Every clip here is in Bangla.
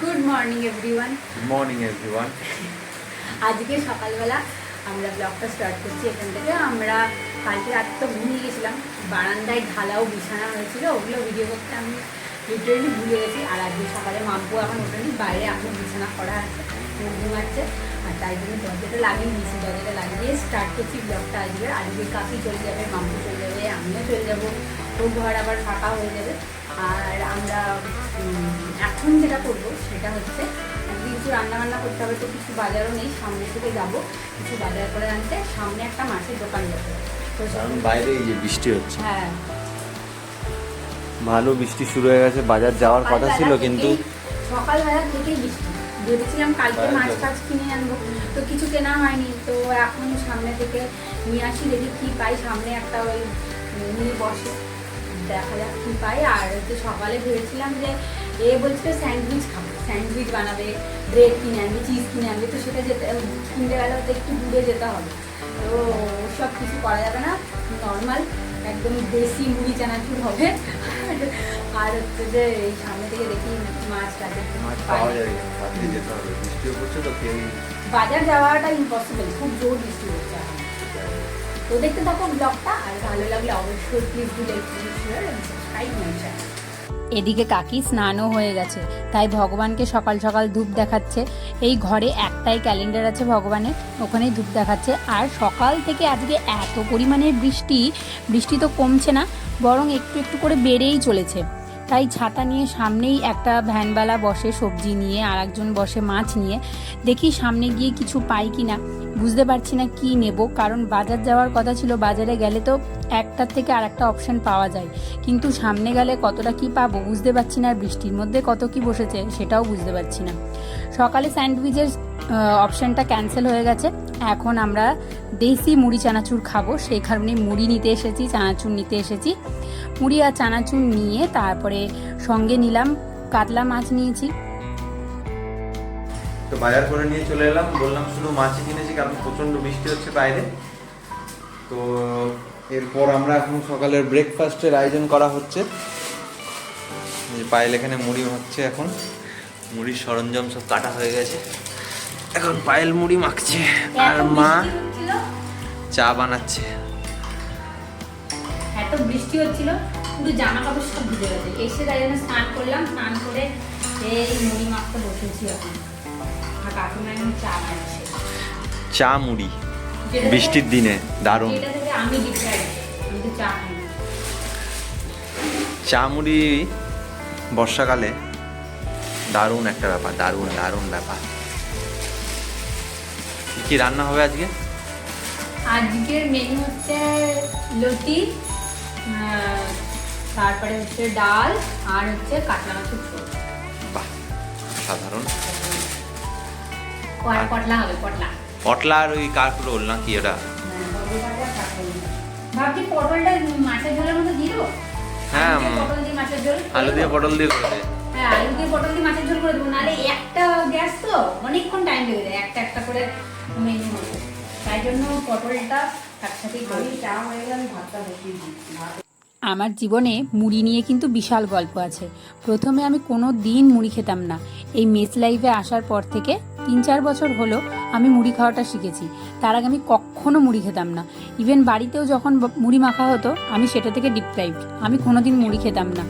Good morning everyone good morning everyone আজকে সকালবেলা আমরা ব্লগটা স্টার্ট করছি এখান থেকে। আমরা কালকে রাত তো ঘুমিয়ে গেছিলাম। বারান্দায় ঢালাও বিছানা হয়েছিল ওগুলো ভিডিও করতে আমি লিটারেলি ভুলে গেছি। আর আজকে সকালে মাম্পু এখন ওঠেনি বাইরে এখন বিছানা করা আছে ঘুমাচ্ছে। আর তাই জন্য দরজাটা লাগিয়ে দিয়েছি দরজাটা লাগিয়ে করছি ব্লগটা আজকে। আজকে কাকি চলে যাবে মাম্পু চলে যাবে আমিও চলে যাব। ও ঘর আবার ফাঁকা হয়ে যাবে। আর আমরা এখন যেটা করব সেটা হচ্ছে কিছু রান্না বান্না করতে হবে তো কিছু বাজারও নেই সামনে থেকে যাব। কিছু বাজার করে আনতে সামনে একটা মাছের দোকান যাবে। বাইরে এই যে বৃষ্টি হচ্ছে। হ্যাঁ। ভালো বৃষ্টি শুরু হয়ে গেছে বাজার যাওয়ার কথা ছিল কিন্তু সকালবেলা থেকেই বৃষ্টি। ভেবেছিলাম কালকে মাছ। টাছ কিনে আনব। তো কিছু কেনা হয়নি তো এখন সামনে থেকে নিয়ে আসি দেখি কী পাই। সামনে একটা ওই নিয়ে বসে দেখা যাক কী পাই। আর হচ্ছে সকালে ভেবেছিলাম যে এ বলছিল স্যান্ডউইচ খাব। স্যান্ডউইচ বানাবে ব্রেড কিনে আনবে চিজ কিনে আনবে তো সেটা যেতে কিনতে গেলে তো একটু দূরে যেতে হবে। তো সব কিছু করা যাবে না নর্মাল। একদম দেশি মুড়ি চানাচুর হবে। আর হচ্ছে যে এই সামনে থেকে দেখি মাছ কেউ বাজার যাওয়াটা ইম্পসিবল খুব জোর বৃষ্টি হচ্ছে তো দেখতে থাকো ব্লগটা আর ভালো লাগলে অবশ্যই please do like subscribe my channel এদিকে কাকি স্নানও হয়ে গেছে। তাই ভগবানকে সকাল সকাল ধূপ দেখাচ্ছে। এই ঘরে একটাই ক্যালেন্ডার আছে ভগবানের ওখানেই ধূপ দেখাচ্ছে। আর সকাল থেকে আজকে এত পরিমাণের বৃষ্টি বৃষ্টি তো কমছে না, বরং একটু একটু করে বেড়েই চলেছে। তাই ছাতা নিয়ে সামনেই একটা ভ্যানবালা বসে সবজি নিয়ে আর একজন বসে মাছ নিয়ে। দেখি সামনে গিয়ে কিছু পাই কি না বুঝতে পারছি না কি নেব, কারণ বাজার যাওয়ার কথা ছিল, বাজারে গেলে তো একটার থেকে আর একটা অপশন পাওয়া যায়। কিন্তু সামনে গেলে কতটা কি পাবো বুঝতে পারছি না, আর বৃষ্টির মধ্যে কত কি বসেছে সেটাও বুঝতে পারছি না। সকালে স্যান্ডউইচের অপশানটা ক্যান্সেল হয়ে গেছে। এখন আমরা দেশি মুড়ি চানাচুর খাব। সেই কারণে মুড়ি নিতে এসেছি, চানাচুর নিতে এসেছি। মুড়ি আর চানাচুর নিয়ে তারপরে সঙ্গে নিলাম, কাতলা মাছ নিয়েছি। তো বাজার করে নিয়ে চলে এলাম। বললাম শুধু মাছই কিনেছি, কারণ প্রচণ্ড বৃষ্টি হচ্ছে বাইরে। তো এরপর আমরা এখন সকালের ব্রেকফাস্টের আয়োজন করা হচ্ছে। পায়েল এখানে মুড়ি হচ্ছে এখন। মুড়ির সরঞ্জাম সব কাটা হয়ে গেছে। এখন পায়েল মুড়ি মাখছে আর মা চা বানাচ্ছে। এত বৃষ্টি হচ্ছিল পুরো জামা কাপড় সব ভিজে গেছে। এসে তাই জন্য স্নান করলাম স্নান করে এই মুড়ি মাখতে বসেছি এখন। আর কাকিমা এখন চা খাচ্ছে চা মুড়ি। বৃষ্টির দিনে দারুণ। আমি চা মুড়ি বর্ষাকালে দারুণ একটা ব্যাপার দারুণ দারুণ ব্যাপার। কি রান্না হবে আজকে? আজকের মেনু হচ্ছে আহ, তারপরে হচ্ছে ডাল আর হচ্ছে কাতলা মাছের ঝোল। বাহ সাধারণ। পটলা হবে পটলা। পটলা আর ওই কাক রোল না কি ওটা ভাবছি পটলটা মাছের ঝোলের মধ্যে দিয়ে হ্যাঁ, আলু দিয়ে পটল দিয়ে মাছের ঝোল। আলু দিয়ে পটল দিয়ে করে। হ্যাঁ আলু দিয়ে পটল দিয়ে মাছের ঝোল করে দেবো। নাহলে একটা গ্যাস তো অনেকক্ষণ টাইম লেগে যায় একটা একটা করে মেনু হবে তাই জন্য পটলটা একসাথেই করি। চা হয়ে গেলে আমি ভাতটা বসিয়ে দিই। আমার জীবনে মুড়ি নিয়ে কিন্তু বিশাল গল্প আছে। প্রথমে আমি কোনো দিন মুড়ি খেতাম না। এই মেস লাইফে আসার পর থেকে তিন চার বছর হলো আমি মুড়ি খাওয়াটা শিখেছি। তার আগে আমি কখনো মুড়ি খেতাম না। ইভেন বাড়িতেও যখন মুড়ি মাখা হতো আমি সেটা থেকে ডিপ্রাইভড আমি কোনো দিন মুড়ি খেতাম না।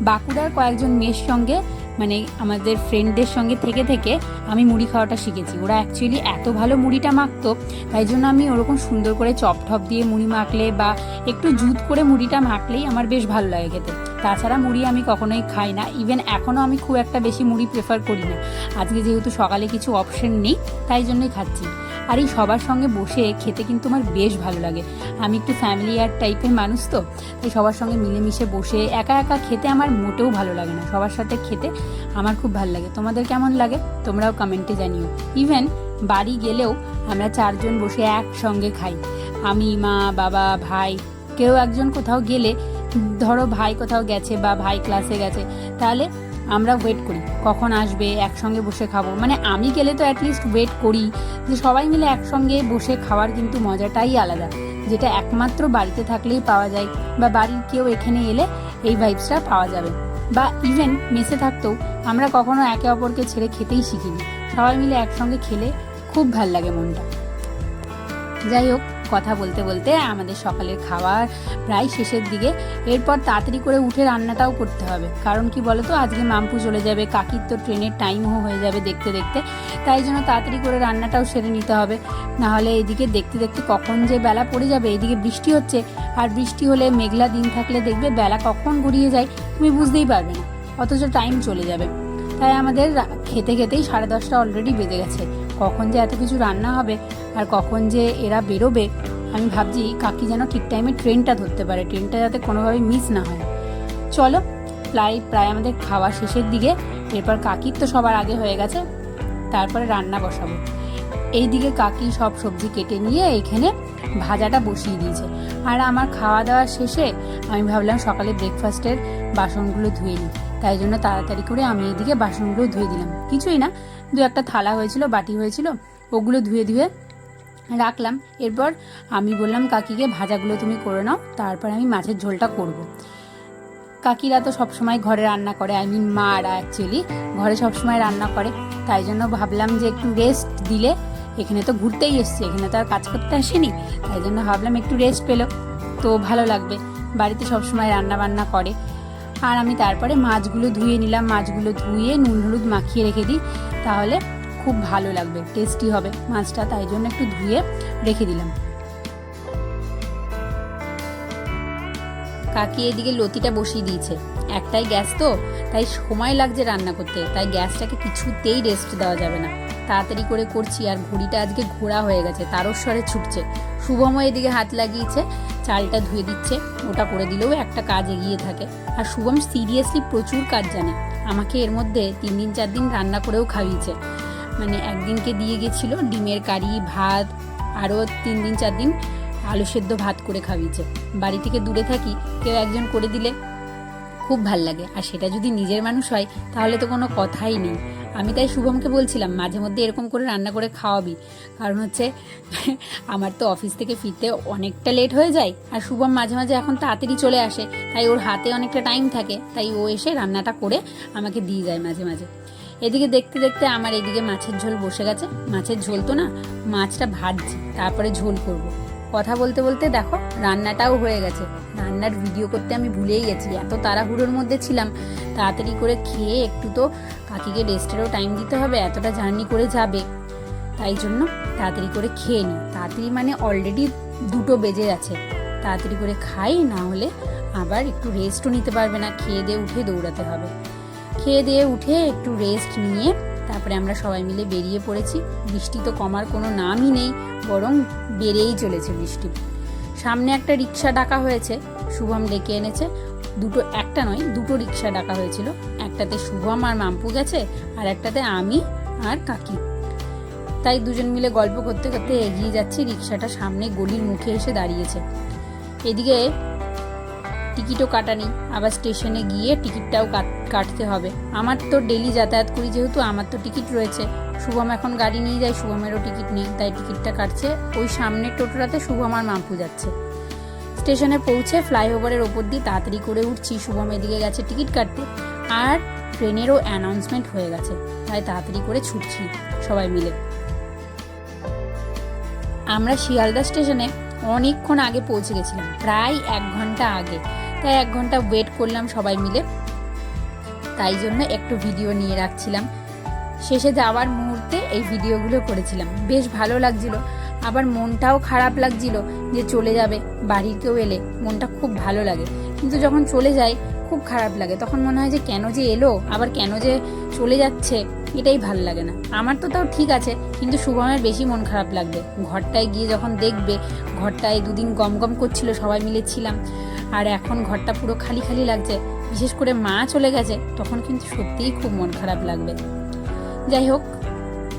বাঁকুড়ার কয়েকজন মেয়ের সঙ্গে মানে আমাদের ফ্রেন্ডদের সঙ্গে থেকে থেকে আমি মুড়ি খাওয়াটা শিখেছি। ওরা অ্যাকচুয়ালি এত ভালো মুড়িটা মাখতো, তাই জন্য আমি ওরকম সুন্দর করে চপ ঠপ দিয়ে মুড়ি মাখলে বা একটু জুত করে মুড়িটা মাখলেই আমার বেশ ভালো লাগে খেতে। তাছাড়া মুড়ি আমি কখনোই খাই না। ইভেন এখনও আমি খুব একটা বেশি মুড়ি প্রেফার করি না। আজকে যেহেতু সকালে কিছু অপশন নেই, তাই জন্যই খাচ্ছি। আর এই সবার সঙ্গে বসে খেতে কিন্তু আমার বেশ ভালো লাগে। আমি একটু ফ্যামিলি আর টাইপের মানুষ তো, তাই সবার সঙ্গে মিলেমিশে বসে একা একা খেতে আমার মোটেও ভালো লাগে না। সবার সাথে খেতে আমার খুব ভালো লাগে। তোমাদের কেমন লাগে? তোমরাও কমেন্টে জানিও। ইভেন বাড়ি গেলেও আমরা চারজন বসে একসঙ্গে খাই। আমি, মা, বাবা, ভাই, কেউ একজন কোথাও গেলে, ধরো ভাই কোথাও গেছে বা ভাই ক্লাসে গেছে, তাহলে আমরা ওয়েট করি। কখন আসবে, একসঙ্গে বসে খাব। মানে আমি গেলে তো অ্যাটলিস্ট ওয়েট করি। যে সবাই মিলে একসঙ্গে বসে খাওয়ার কিন্তু মজাটাই আলাদা। যেটা একমাত্র বাড়িতে থাকলেই পাওয়া যায় বা বাড়ির কেউ এখানে এলে এই ভাইবসটা পাওয়া যাবে। বা ইভেন মেসে থাকতেও আমরা কখনো একে অপরকে ছেড়ে খেতেই শিখিনি। সবাই মিলে একসঙ্গে খেলে খুব ভালো লাগে মনটা। যাই হোক কথা বলতে বলতে আমাদের সকালের খাবার প্রায় শেষের দিকে। এরপর তাড়াতাড়ি করে উঠে রান্নাটাও করতে হবে। কারণ কি বলতো, আজকে মাম্পু চলে যাবে, কাকির তো ট্রেনের টাইমও হয়ে যাবে দেখতে দেখতে। তাই জন্য তাড়াতাড়ি করে রান্নাটাও সেরে নিতে হবে। না হলে এদিকে দেখতে দেখতে কখন যে বেলা পড়ে যাবে, এদিকে বৃষ্টি হচ্ছে। আর বৃষ্টি হলে মেঘলা দিন থাকলে দেখবে বেলা কখন গড়িয়ে যায়, তুমি বুঝতেই পারবে না। অথচ টাইম চলে যাবে। তাই আমাদের খেতে খেতেই সাড়ে দশটা অলরেডি বেজে গেছে। কখন যে এত কিছু রান্না হবে আর কখন যে এরা বেরোবে, আমি ভাবছি কাকি যেন ঠিক টাইমে ট্রেনটা ধরতে পারে। ট্রেনটা যাতে কোনোভাবে মিস না হয়। চলো, প্রায় প্রায় আমাদের খাওয়া শেষের দিকে, এরপর কাকির তো সবার আগে হয়ে গেছে, তারপরে রান্না বসাবো। এইদিকে কাকি সব সবজি কেটে নিয়ে এখানে ভাজাটা বসিয়ে দিয়েছে। আর আমার খাওয়া দাওয়া শেষে আমি ভাবলাম সকালে ব্রেকফাস্টের বাসনগুলো ধুয়ে নিই। তাই জন্য তাড়াতাড়ি করে আমি এদিকে বাসনগুলো ধুয়ে দিলাম। কিছুই না, দু একটা থালা হয়েছিল, বাটি হয়েছিল, ওগুলো ধুয়ে ধুয়ে রাখলাম। এরপর আমি বললাম, কাকিকে ভাজাগুলো তুমি করে নাও, তারপর আমি মাছের ঝোলটা করব। কাকিরা তো সবসময় ঘরে রান্না করে আই মিন মারা অ্যাকচুয়ালি ঘরে সবসময় রান্না করে। তাই জন্য ভাবলাম যে একটু রেস্ট দিলে এখানে তো ঘুরতেই এসছি, এখানে তো আর কাজ করতে আসেনি, তাই জন্য ভাবলাম একটু রেস্ট পেল। তো ভালো লাগবে, বাড়িতে সবসময় রান্না বান্না করে। আর আমি তারপরে মাছগুলো ধুয়ে নিলাম, মাছগুলো ধুয়ে নুন হলুদ মাখিয়ে রেখে দিই, তাহলে খুব ভালো লাগবে টেস্টি হবে মাছটা, তাই জন্য একটু ধুয়ে রেখে দিলাম। কাকি এদিকে লতিটা বসিয়ে দিয়েছে, একটাই গ্যাস তো, তাই সময় লাগছে রান্না করতে, তাই গ্যাসটাকে কিছুতেই রেস্ট দেওয়া যাবে না। তাড়াতাড়ি করে করছি আর ঘড়িটা আজকে ঘোরা হয়ে গেছে তারস্বরে ছুটছে। শুভমও এদিকে হাত লাগিয়েছে, চালটা ধুয়ে দিচ্ছে, ওটা করে দিলেও একটা কাজ এগিয়ে থাকে। আর শুভম সিরিয়াসলি প্রচুর কাজ জানে, আমাকে এর মধ্যে তিন দিন, চার দিন রান্না করেও খাইয়েছে। মানে একদিনকে দিয়ে গেছিল, ডিমের কারি, ভাত, আরও তিন দিন, চার দিন আলু সেদ্ধ ভাত করে খাইয়েছে। বাড়ি থেকে দূরে থাকি, কেউ একজন করে দিলে খুব ভালো লাগে। আর সেটা যদি নিজের মানুষ হয়, তাহলে তো কোনো কথাই নেই। আমি তাই শুভমকে বলছিলাম, মাঝে মধ্যে এরকম করে রান্না করে খাওয়াবি। কারণ হচ্ছে, আমার তো অফিস থেকে ফিরতে অনেকটা লেট হয়ে যায় আর শুভম মাঝে মাঝে এখন তাড়াতাড়ি চলে আসে। তাই ওর হাতে অনেকটা টাইম থাকে, তাই ও এসে রান্নাটা করে আমাকে দিয়ে যায় মাঝে মাঝে। এদিকে দেখতে দেখতে আমার এদিকে মাছের ঝোল বসে গেছে। মাছের ঝোল তো না, মাছটা ভাজছি, তারপরে ঝোল করব। কথা বলতে বলতে দেখো, রান্নাটাও হয়ে গেছে। রান্নার ভিডিও করতে আমি ভুলেই গেছি। এত তাড়াহুড়োর মধ্যে ছিলাম। তাড়াতাড়ি করে খেয়ে একটু তো কাকিকে রেস্টেরও টাইম দিতে হবে, এতটা জার্নি করে যাবে। তাই জন্য তাড়াতাড়ি করে খেয়ে নিই। তাড়াতাড়ি মানে অলরেডি দুটো বেজে গেছে। তাড়াতাড়ি করে খাই, না হলে আবার একটু রেস্টও নিতে পারবে না। খেয়ে দিয়ে উঠে দৌড়াতে হবে। খেয়ে দিয়ে উঠে একটু রেস্ট নিয়ে তারপরে আমরা সবাই মিলে বেরিয়ে পড়েছি। বৃষ্টি তো কমার কোনো নামই নেই, বরং বেড়েই চলেছে বৃষ্টি। সামনে একটা রিক্সা ডাকা হয়েছে, শুভম ডেকে এনেছে। দুটো, একটা নয়, দুটো রিক্সা ডাকা হয়েছিল। একটাতে শুভম আর মাম্পু গেছে, আর একটাতে আমি আর কাকি। তাই দুজন মিলে গল্প করতে করতে এগিয়ে যাচ্ছি, রিক্সাটা সামনে গলির মুখে এসে দাঁড়িয়েছে। এদিকে টিকিটও কাটা নেই আবার স্টেশনে গিয়ে টিকিটটাও কাটতে হবে। আমার তো ডেলি যাতায়াত করি যেহেতু আমার তো টিকিট রয়েছে। শুভম এখন গাড়ি নিয়ে যায়, শুভমেরও টিকিট নেই, তাই টিকিটটা কাটছে। ওই সামনের টোটোটাতে শুভম আর মাম্পু যাচ্ছে। স্টেশনে পৌঁছে ফ্লাইওভারের ওপর দিয়ে তাড়াতাড়ি করে উঠছি। শুভম এদিকে গেছে টিকিট কাটতে। আর ট্রেনেরও অ্যানাউন্সমেন্ট হয়ে গেছে। তাই তাড়াতাড়ি করে ছুটছি সবাই মিলে। আমরা শিয়ালদা স্টেশনে অনেকক্ষণ আগে পৌঁছে গেছিলাম। প্রায় এক ঘণ্টা আগে। তাই এক ঘণ্টা ওয়েট করলাম সবাই মিলে। তাই জন্য একটু ভিডিও নিয়ে রাখছিলাম। শেষে যাওয়ার মুহূর্তে এই ভিডিওগুলো করেছিলাম। বেশ ভালো লাগছিল। আবার মনটাও খারাপ লাগছিল যে চলে যাবে, বাড়িতেও এলে। মনটা খুব ভালো লাগে। কিন্তু যখন চলে যায় খুব খারাপ লাগে। তখন মনে হয় যে কেন যে এলো, আবার কেন যে চলে যাচ্ছে, এটাই ভালো লাগে না। আমার তো তাও ঠিক আছে, কিন্তু শুভমের বেশি মন খারাপ লাগবে। ঘরটায় গিয়ে যখন দেখবে, ঘরটায় দুদিন গম গম করছিল, সবাই মিলে ছিলাম। আর এখন ঘরটা পুরো খালি খালি লাগছে। বিশেষ করে মা চলে গেছে, তখন কিন্তু সত্যিই খুব মন খারাপ লাগবে। যাই হোক,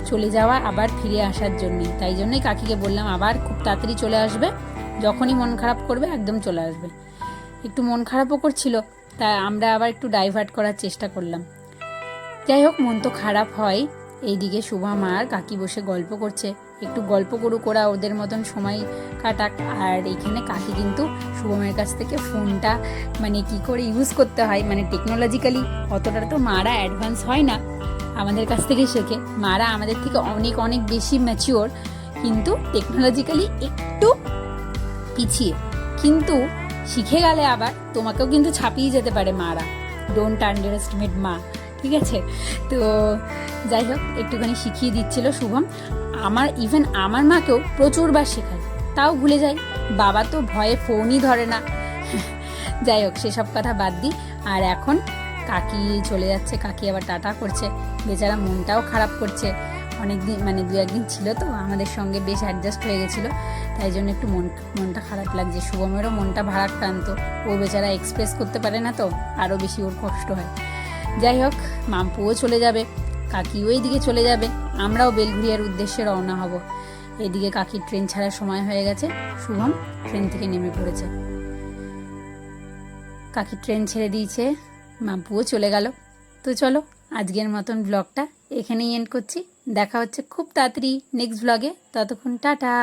চলে যাওয়া আবার ফিরে আসার জন্যই তাই জন্যই কাকিকে বললাম, আবার খুব তাড়াতাড়ি চলে আসবে। যখনই মন খারাপ করবে, একদম চলে আসবে। একটু মন খারাপও করছিল তাই আমরা আবার একটু ডাইভার্ট করার চেষ্টা করলাম। যাই হোক, মন তো খারাপ হয়। এইদিকে শুভা মা আর কাকি বসে গল্প করছে। একটু গল্প করুক ওরা ওদের মতন সময় কাটাক। আর এখানে কাকি কিন্তু শুভমের কাছ থেকে ফোনটা মানে কি করে ইউজ করতে হয় মানে টেকনোলজিক্যালি অতটা তো মারা অ্যাডভান্স হয় না আমাদের কাছ থেকে শেখে। মারা আমাদের থেকে অনেক অনেক বেশি ম্যাচিওর কিন্তু টেকনোলজিক্যালি একটু পিছিয়ে। কিন্তু শিখে গেলে আবার তোমাকেও কিন্তু ছাপিয়ে যেতে পারে মারা। ডোন্ট আন্ডার এস্টিমেট মা, ঠিক আছে? তো যাই হোক, একটুখানি শিখিয়ে দিচ্ছিল শুভম। আমার ইভেন আমার মাকেও প্রচুরবার শেখায়। তাও ভুলে যাই। বাবা তো ভয়ে ফোনই ধরে না। যাই হোক, সেসব কথা বাদ দিই। আর এখন কাকি চলে যাচ্ছে, কাকি আবার টাটা করছে। বেচারা মনটাও খারাপ করছে। অনেক দিন মানে দু একদিন ছিল তো, আমাদের সঙ্গে বেশ অ্যাডজাস্ট হয়ে গেছিল। তাই জন্য একটু মন, মনটা খারাপ লাগছে। শুভমেরও মনটা ভারাক্রান্ত। ও বেচারা এক্সপ্রেস করতে পারে না তো, আরও বেশি ওর কষ্ট হয়। যাই হোক, মাম্পুও চলে যাবে। কাকিও এইদিকে চলে যাবে। আমরাও বেলঘুরিয়ার উদ্দেশ্যে রওনা হব। এদিকে কাকির ট্রেন ছাড়ার সময় হয়ে গেছে। শুভম ট্রেন থেকে নেমে পড়েছে। কাকি ট্রেন ছেড়ে দিয়েছে। মাম্পুও চলে গেল। তো চলো, আজকের মতন ব্লগটা এখানেই এন্ড করছি। দেখা হচ্ছে খুব তাড়াতাড়ি নেক্সট ব্লগে ততক্ষণ টাটা।